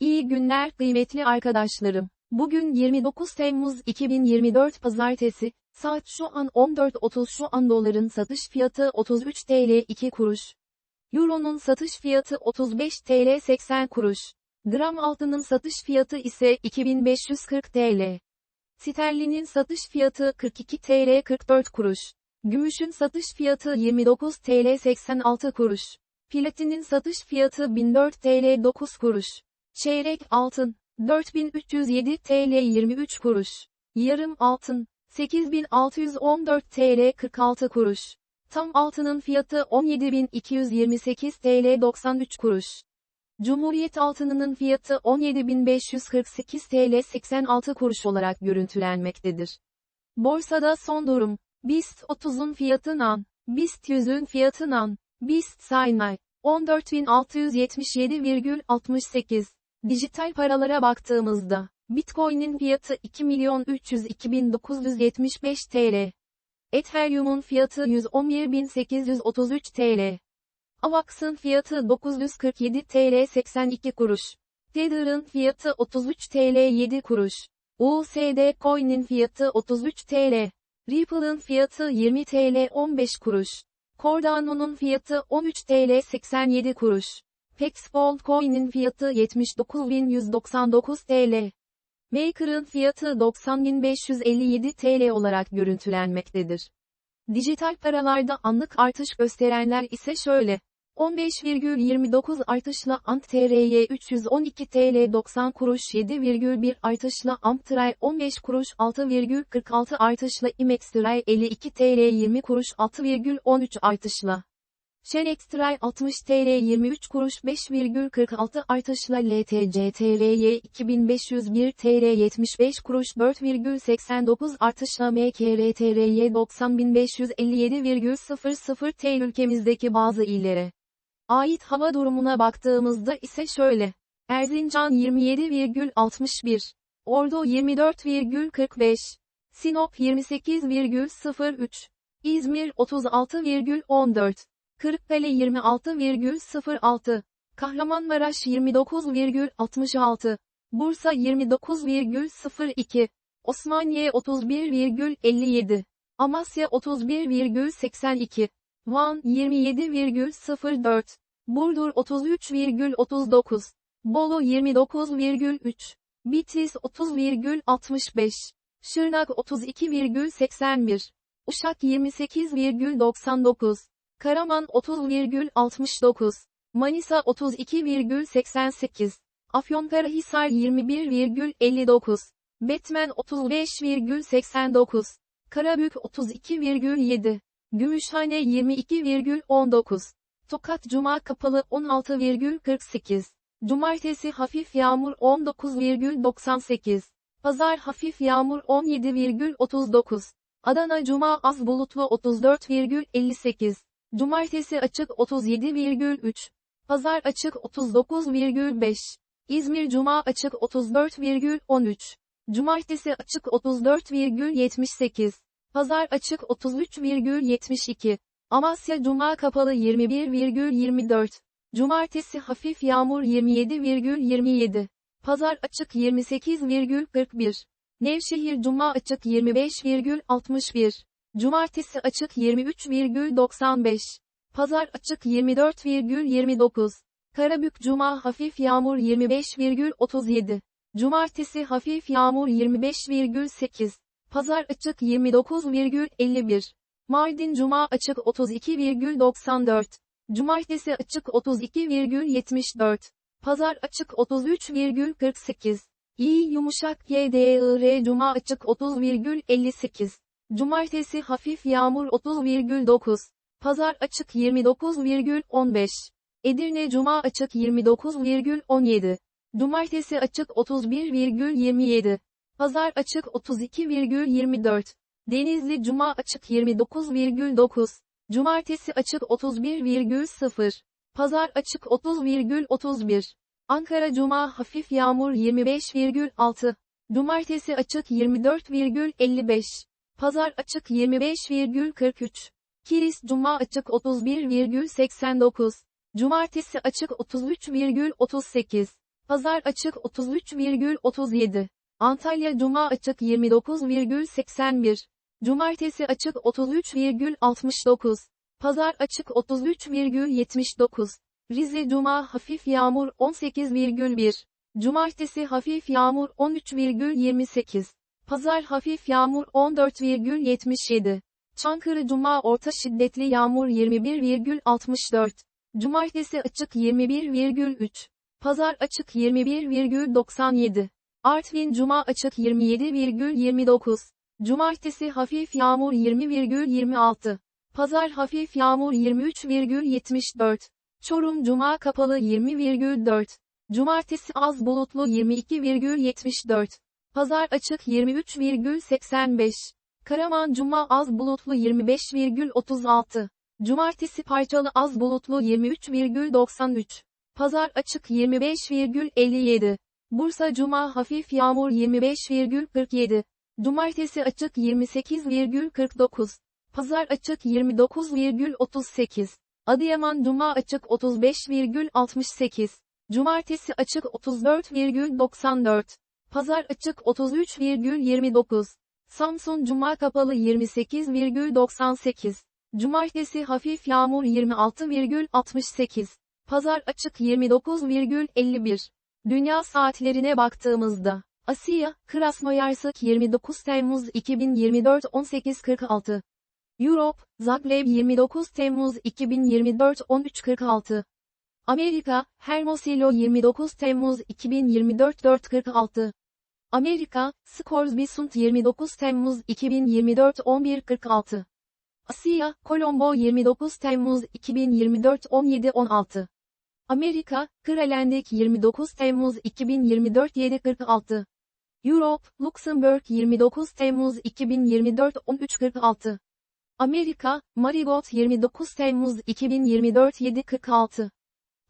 İyi günler kıymetli arkadaşlarım. Bugün 29 Temmuz 2024 Pazartesi, saat şu an 14.30 şu an doların satış fiyatı 33 TL 2 kuruş. Euro'nun satış fiyatı 35 TL 80 kuruş. Gram altının satış fiyatı ise 2540 TL. Sterlinin satış fiyatı 42 TL 44 kuruş. Gümüşün satış fiyatı 29 TL 86 kuruş. Platinin satış fiyatı 1004 TL 9 kuruş. Çeyrek altın 4307 TL 23 kuruş. Yarım altın 8614 TL 46 kuruş. Tam altının fiyatı 17228 TL 93 kuruş. Cumhuriyet altınının fiyatı 17548 TL 86 kuruş olarak görüntülenmektedir. Borsada son durum. BIST 30'un fiyatı NAN, BIST 100'ün fiyatı NAN, BIST Saynay, 14.677,68. Dijital paralara baktığımızda, Bitcoin'in fiyatı 2.302.975 TL. Ethereum'un fiyatı 111.833 TL. AVAX'ın fiyatı 947 TL 82 kuruş. Tether'ın fiyatı 33 TL 7 kuruş. USD Coin'in fiyatı 33 TL. Ripple'ın fiyatı 20 TL 15 kuruş. Cardano'nun fiyatı 13 TL 87 kuruş. Pexgold Coin'in fiyatı 79.199 TL. Maker'ın fiyatı 90.557 TL olarak görüntülenmektedir. Dijital paralarda anlık artış gösterenler ise şöyle. 15,29 artışla Ant-TRY 312 TL 90 kuruş 7,1 artışla Amtray 15 kuruş 6,46 artışla Imextray 52 TL 20 kuruş 6,13 artışla. Şenextray 60 TL 23 kuruş 5,46 artışla LTCTRY 2501 TL 75 kuruş 4,89 artışla MKRTRY 90.557,00 TL ülkemizdeki bazı illere ait hava durumuna baktığımızda ise şöyle. Erzincan 27,61, Ordu 24,45, Sinop 28,03, İzmir 36,14, Kırıkkale 26,06, Kahramanmaraş 29,66, Bursa 29,02, Osmaniye 31,57, Amasya 31,82, Van 27,04, Burdur 33,39, Bolu 29,3, Bitlis 30,65, Şırnak 32,81, Uşak 28,99, Karaman 30,69, Manisa 32,88, Afyonkarahisar 21,59, Betmen 35,89, Karabük 32,7, Gümüşhane 22,19. Tokat Cuma kapalı 16,48. Cumartesi hafif yağmur 19,98. Pazar hafif yağmur 17,39. Adana Cuma az bulutlu 34,58. Cumartesi açık 37,3. Pazar açık 39,5. İzmir Cuma açık 34,13. Cumartesi açık 34,78. Pazar açık 33,72. Amasya Cuma kapalı 21,24. Cumartesi hafif yağmur 27,27. Pazar açık 28,41. Nevşehir Cuma açık 25,61. Cumartesi açık 23,95. Pazar açık 24,29. Karabük Cuma hafif yağmur 25,37. Cumartesi hafif yağmur 25,8. Pazar açık 29,51. Mardin Cuma açık 32,94. Cumartesi açık 32,74. Pazar açık 33,48. İyi yumuşak YDIR Cuma açık 30,58. Cumartesi hafif yağmur 30,9. Pazar açık 29,15. Edirne Cuma açık 29,17. Cumartesi açık 31,27. Pazar açık 32,24. Denizli Cuma açık 29,9. Cumartesi açık 31,0. Pazar açık 30,31. Ankara Cuma hafif yağmur 25,6. Cumartesi açık 24,55. Pazar açık 25,43. Kilis Cuma açık 31,89. Cumartesi açık 33,38. Pazar açık 33,37. Antalya Cuma açık 29,81. Cumartesi açık 33,69. Pazar açık 33,79. Rize Cuma hafif yağmur 18,1. Cumartesi hafif yağmur 13,28. Pazar hafif yağmur 14,77. Çankırı Cuma orta şiddetli yağmur 21,64. Cumartesi açık 21,3. Pazar açık 21,97. Artvin Cuma açık 27,29. Cumartesi hafif yağmur 20,26. Pazar hafif yağmur 23,74. Çorum Cuma kapalı 20,4. Cumartesi az bulutlu 22,74. Pazar açık 23,85. Karaman Cuma az bulutlu 25,36. Cumartesi parçalı az bulutlu 23,93. Pazar açık 25,57. Bursa Cuma hafif yağmur 25,47. Cumartesi açık 28,49. Pazar açık 29,38. Adıyaman Cuma açık 35,68. Cumartesi açık 34,94. Pazar açık 33,29. Samsun Cuma kapalı 28,98. Cumartesi hafif yağmur 26,68. Pazar açık 29,51. Dünya saatlerine baktığımızda, Asya, Krasnoyarsk 29 Temmuz 2024 18.46. Europe, Zagreb 29 Temmuz 2024 13.46. Amerika, Hermosillo 29 Temmuz 2024 4.46. Amerika, Scoresby-Sunt 29 Temmuz 2024 11.46. Asya, Colombo 29 Temmuz 2024 17.16. Amerika, Kralendek 29 Temmuz 2024 7.46. Europe, Luxembourg 29 Temmuz 2024 13.46. Amerika, Marigot 29 Temmuz 2024 7.46.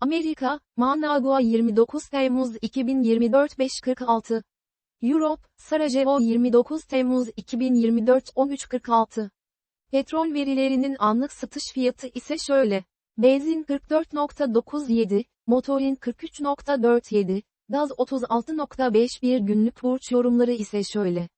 Amerika, Managua 29 Temmuz 2024 5.46. Europe, Sarajevo 29 Temmuz 2024 13.46. Petrol verilerinin anlık satış fiyatı ise şöyle. Benzin 44.97, motorin 43.47, gaz 36.51 günlük burç yorumları ise şöyle.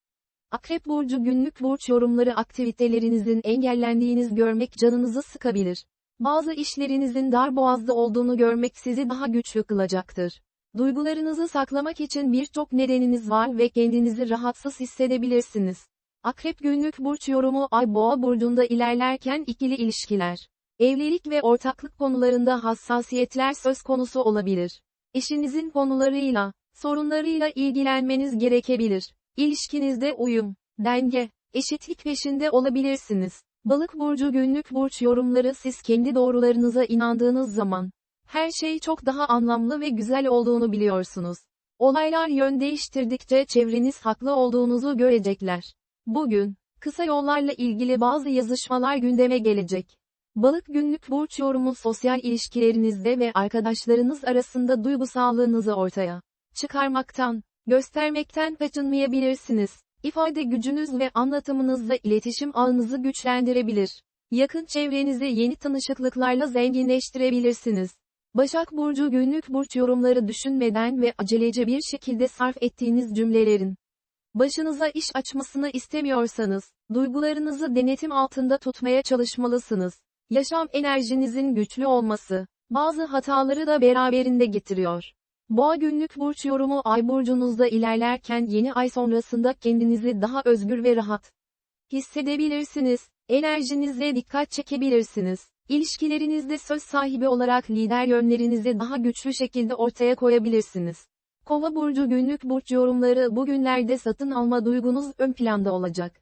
Akrep burcu günlük burç yorumları aktivitelerinizin engellendiğiniz görmek canınızı sıkabilir. Bazı işlerinizin darboğazda olduğunu görmek sizi daha güçlü kılacaktır. Duygularınızı saklamak için birçok nedeniniz var ve kendinizi rahatsız hissedebilirsiniz. Akrep günlük burç yorumu Ay Boğa burcunda ilerlerken ikili ilişkiler, evlilik ve ortaklık konularında hassasiyetler söz konusu olabilir. Eşinizin konularıyla, sorunlarıyla ilgilenmeniz gerekebilir. İlişkinizde uyum, denge, eşitlik peşinde olabilirsiniz. Balık burcu günlük burç yorumları siz kendi doğrularınıza inandığınız zaman her şey çok daha anlamlı ve güzel olduğunu biliyorsunuz. Olaylar yön değiştirdikçe çevreniz haklı olduğunuzu görecekler. Bugün, kısa yollarla ilgili bazı yazışmalar gündeme gelecek. Balık günlük burç yorumu sosyal ilişkilerinizde ve arkadaşlarınız arasında duygusallığınızı ortaya çıkarmaktan, göstermekten kaçınmayabilirsiniz. İfade gücünüz ve anlatımınızla iletişim ağınızı güçlendirebilir. Yakın çevrenizi yeni tanışıklıklarla zenginleştirebilirsiniz. Başak Burcu günlük burç yorumları düşünmeden ve acelece bir şekilde sarf ettiğiniz cümlelerin başınıza iş açmasını istemiyorsanız, duygularınızı denetim altında tutmaya çalışmalısınız. Yaşam enerjinizin güçlü olması, bazı hataları da beraberinde getiriyor. Boğa günlük burç yorumu ay burcunuzda ilerlerken yeni ay sonrasında kendinizi daha özgür ve rahat hissedebilirsiniz. Enerjinizle dikkat çekebilirsiniz. İlişkilerinizde söz sahibi olarak lider yönlerinizi daha güçlü şekilde ortaya koyabilirsiniz. Kova burcu günlük burç yorumları bugünlerde satın alma duygunuz ön planda olacak.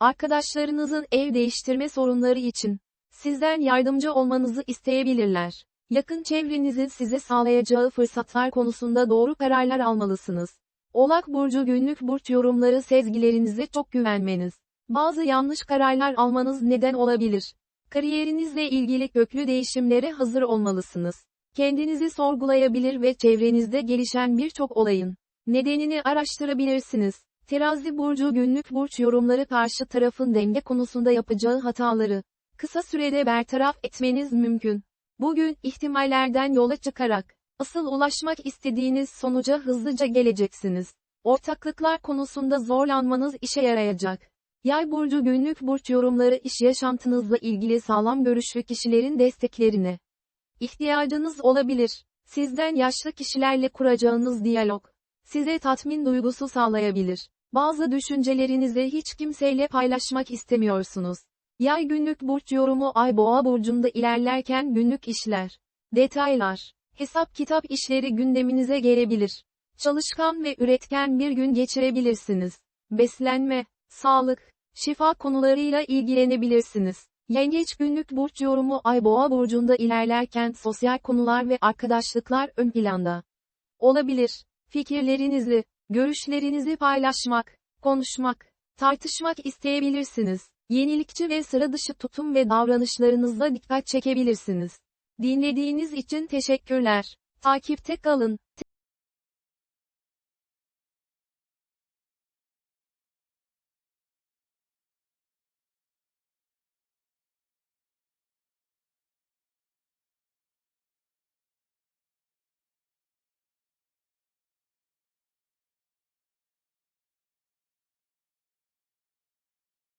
Arkadaşlarınızın ev değiştirme sorunları için sizden yardımcı olmanızı isteyebilirler. Yakın çevrenizin size sağlayacağı fırsatlar konusunda doğru kararlar almalısınız. Oğlak burcu günlük burç yorumları sezgilerinize çok güvenmeniz, bazı yanlış kararlar almanız neden olabilir. Kariyerinizle ilgili köklü değişimlere hazır olmalısınız. Kendinizi sorgulayabilir ve çevrenizde gelişen birçok olayın nedenini araştırabilirsiniz. Terazi burcu günlük burç yorumları karşı tarafın denge konusunda yapacağı hataları kısa sürede bertaraf etmeniz mümkün. Bugün ihtimallerden yola çıkarak Asıl ulaşmak istediğiniz sonuca hızlıca geleceksiniz. Ortaklıklar konusunda zorlanmanız işe yarayacak. Yay burcu günlük burç yorumları iş yaşantınızla ilgili sağlam görüşlü kişilerin desteklerine ihtiyacınız olabilir. Sizden yaşlı kişilerle kuracağınız diyalog size tatmin duygusu sağlayabilir. Bazı düşüncelerinizi hiç kimseyle paylaşmak istemiyorsunuz. Yay günlük burç yorumu Ay Boğa burcunda ilerlerken günlük işler, detaylar, hesap kitap işleri gündeminize gelebilir. Çalışkan ve üretken bir gün geçirebilirsiniz. Beslenme, sağlık, şifa konularıyla ilgilenebilirsiniz. Yengeç günlük burç yorumu Ay Boğa burcunda ilerlerken sosyal konular ve arkadaşlıklar ön planda olabilir. Fikirlerinizi, görüşlerinizi paylaşmak, konuşmak, tartışmak isteyebilirsiniz. Yenilikçi ve sıra dışı tutum ve davranışlarınızla dikkat çekebilirsiniz. Dinlediğiniz için teşekkürler. Takipte kalın.